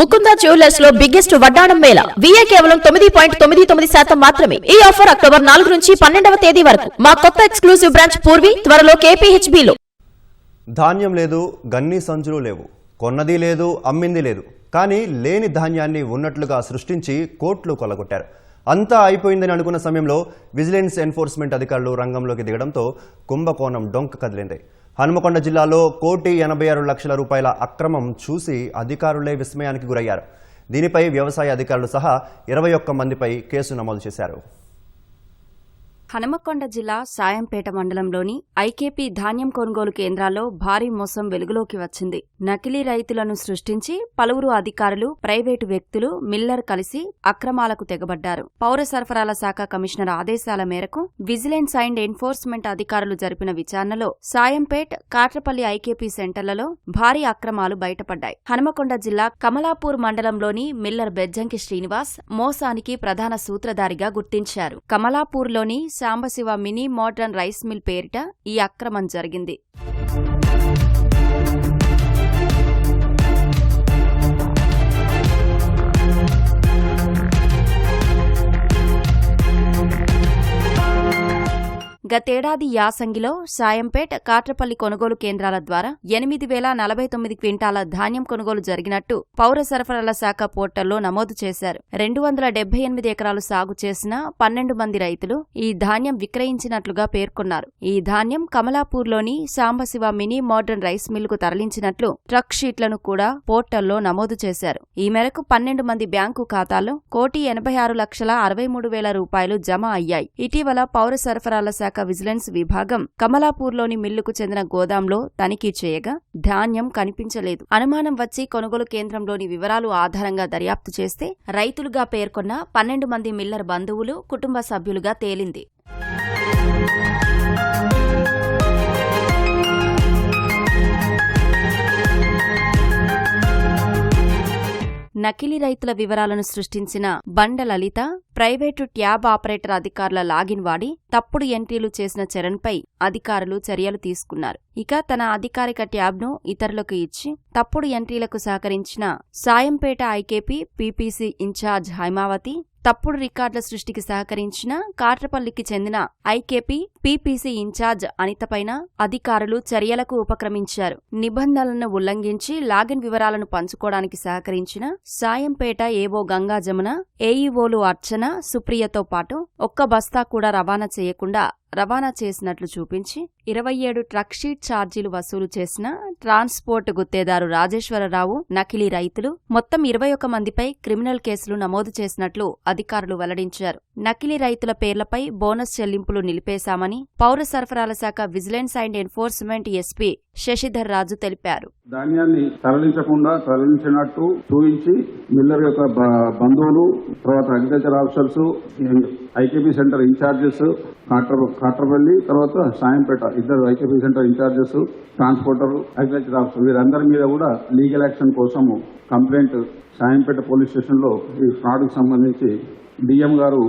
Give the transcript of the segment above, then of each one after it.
Mukunda జ్యువెలర్స్లో biggest వడ్డాణం Mela. VA కేవలం తొమ్మిది పాయింట్ తొమ్మిది తొమ్మిది శాతం మాత్రమే. ఈ ఆఫర్ అక్టోబర్ నాలుగు నుంచి పన్నెండవ తేదీ వరకు. మా కొత్త ఎక్స్క్లూసివ్ బ్రాంచ్ పూర్వి త్వరలో కేపీహెచ్బిలో ధాన్యం లేదు గన్ని సంచులు లేవు. కొన్నది లేదు అమ్మింది లేదు. కానీ లేని ధాన్యాన్ని ఉన్నట్లుగా సృష్టించి కోట్లు కొల్లగొట్టారు అంతా అయిపోయిందని అనుకున్న సమయంలో విజిలెన్స్ ఎన్ఫోర్స్మెంట్ అధికారులు రంగంలోకి దిగడంతో కుంభకోణం డొంక కదిలింది. హనుమకొండ జిల్లాలో కోటి ఎనభై ఆరు లక్షల రూపాయల అక్రమం చూసి అధికారులే విస్మయానికి గురయ్యారు. దీనిపై వ్యవసాయ అధికారులు సహా ఇరవై ఒక్క మందిపై కేసు నమోదు చేశారు. హనుమకొండ జిల్లా సాయంపేట మండలంలోని ఐకేపీ ధాన్యం కొనుగోలు కేంద్రాల్లో భారీ మోసం వెలుగులోకి వచ్చింది. నకిలీ రైతులను సృష్టించి పలువురు అధికారులు ప్రైవేటు వ్యక్తులు మిల్లర్ కలిసి అక్రమాలకు తెగబడ్డారు. పౌర సరఫరాల శాఖ కమిషనర్ ఆదేశాల మేరకు విజిలెన్స్ అండ్ ఎన్ఫోర్స్మెంట్ అధికారులు జరిపిన విచారణలో సాయంపేట్ కాట్రపల్లి ఐకేపీ సెంటర్లలో భారీ అక్రమాలు బయటపడ్డాయి. హనుమకొండ జిల్లా కమలాపూర్ మండలంలోని మిల్లర్ బెజ్జంకి శ్రీనివాస్ మోసానికి ప్రధాన సూత్రధారిగా గుర్తించారు. కమలాపూర్లోని Sambasiva mini modern rice mill పేరిట ఈ అక్రమం జరిగింది. గతేడాది యాసంగిలో సాయంపేట్ కాట్రపల్లి కొనుగోలు కేంద్రాల ద్వారా ఎనిమిది వేల నలభై తొమ్మిది క్వింటాల ధాన్యం కొనుగోలు జరిగినట్టు పౌర సరఫరాల శాఖ పోర్టల్లో నమోదు చేశారు. రెండు వందల డెబ్బై ఎనిమిది ఎకరాలు సాగు చేసిన పన్నెండు మంది రైతులు ఈ ధాన్యం విక్రయించినట్లుగా పేర్కొన్నారు. ఈ ధాన్యం కమలాపూర్లోని సాంబశివ మినీ మోడర్న్ రైస్ మిల్లుకు తరలించినట్లు ట్రక్ షీట్లను కూడా పోర్టల్లో నమోదు చేశారు. ఈ మేరకు పన్నెండు మంది బ్యాంకు ఖాతాల్లో కోటి ఎనభై ఆరు లక్షల అరవై మూడు వేల రూపాయలు జమ అయ్యాయి. ఇటీవల పౌర సరఫరాల శాఖ విజిలెన్స్ విభాగం కమలాపూర్లోని మిల్లుకు చెందిన గోదాంలో తనిఖీ చేయగా ధాన్యం కనిపించలేదు. అనుమానం వచ్చి కొనుగోలు కేంద్రంలోని వివరాలు ఆధారంగా దర్యాప్తు చేస్తే రైతులుగా పేర్కొన్న పన్నెండు మంది మిల్లర్ బంధువులు కుటుంబ సభ్యులుగా తేలింది. నకిలీ రైతుల వివరాలను సృష్టించిన Banda Lalitha private tab operator అధికారుల లాగిన్ వాడి తప్పుడు ఎంట్రీలు చేసిన చరణ్పై అధికారులు చర్యలు తీసుకున్నారు. ఇక తన అధికారిక ట్యాబ్ను ఇతరులకు ఇచ్చి తప్పుడు ఎంట్రీలకు సహకరించిన Sayampet IKP PPC incharge Hymavathi తప్పుడు రికార్డుల సృష్టికి సహకరించిన కాట్రపల్లికి చెందిన ఐకేపీ పీపీసీ ఇన్ఛార్జ్ అనితపైన అధికారులు చర్యలకు ఉపక్రమించారు. నిబంధనలను ఉల్లంఘించి లాగిన్ వివరాలను పంచుకోవడానికి సహకరించిన సాయంపేట ఏవో గంగా జమున ఏఈఓలు అర్చన సుప్రియతో పాటు ఒక్క బస్తా కూడా రవాణా చేయకుండా రవాణా చేసినట్లు చూపించి ఇరవై ఏడు ట్రక్ షీట్ ఛార్జీలు వసూలు చేసిన ట్రాన్స్పోర్ట్ గుత్తేదారు రాజేశ్వరరావు నకిలీ రైతులు మొత్తం ఇరవై ఒక్క మందిపై క్రిమినల్ కేసులు నమోదు చేసినట్లు అధికారులు వెల్లడించారు నకిలీ రైతుల పేర్లపై బోనస్ చెల్లింపులు నిలిపేశామని పౌర సరఫరాల శాఖ vigilance and enforcement SP Sasidhar Raju తెలిపారు ధాన్యాన్ని తరలించకుండా తరలించినట్టు చూపించి మిల్లర్ యొక్క బంధువులు తర్వాత agriculture officers IKP centre incharges కాట్ర Katrapalli తర్వాత సాయంపేట ఇద్దరు IKP centre incharges transporter agriculture officer వీరందరి మీద కూడా లీగల్ యాక్షన్ కోసము కంప్లైంట్ సాయంపేట పోలీస్ స్టేషన్లో ఈ ఫ్రాడ్కు సంబంధించి డిఎం గారు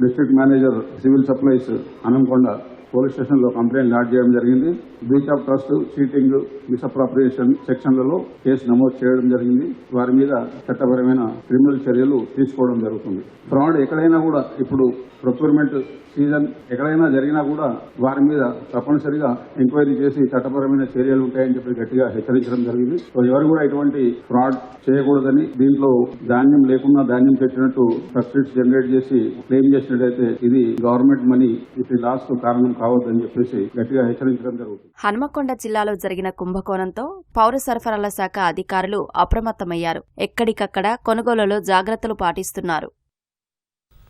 district manager civil supplies Anankonda police స్టేషన్లో కంప్లైంట్ లాడ్జ్ చేయడం జరిగింది. Breach of trust cheating misappropriation సెక్షన్లలో కేసు నమోదు చేయడం జరిగింది. వారి మీద చట్టపరమైన క్రిమినల్ చర్యలు తీసుకోవడం జరుగుతుంది. ఫ్రాడ్ ఎక్కడైనా కూడా ఇప్పుడు ప్రొక్యూర్మెంట్ సీజన్ ఎక్కడైనా జరిగినా కూడా వారి మీద తప్పనిసరిగా ఎంక్వైరీ చేసి చట్టపరమైన చర్యలు ఉంటాయని చెప్పి గట్టిగా హెచ్చరించడం జరిగింది. సో ఎవరు కూడా ఇటువంటి ఫ్రాడ్ చేయకూడదని దీంట్లో ధాన్యం లేకుండా ధాన్యం పెట్టినట్టు సబ్సిడీస్ జనరేట్ చేసి క్లెయిమ్ చేసినట్టయితే ఇది గవర్నమెంట్ మనీ. ఇది లాస్ కారణం కారణం కావద్దని చెప్పేసి గట్టిగా హెచ్చరించడం జరుగుతుంది. హనుమకొండ జిల్లాలో జరిగిన కుంభకోణంతో పౌర సరఫరాల శాఖ అధికారులు అప్రమత్తమయ్యారు. ఎక్కడికక్కడ కొనుగోలులో జాగ్రత్తలు పాటిస్తున్నారు.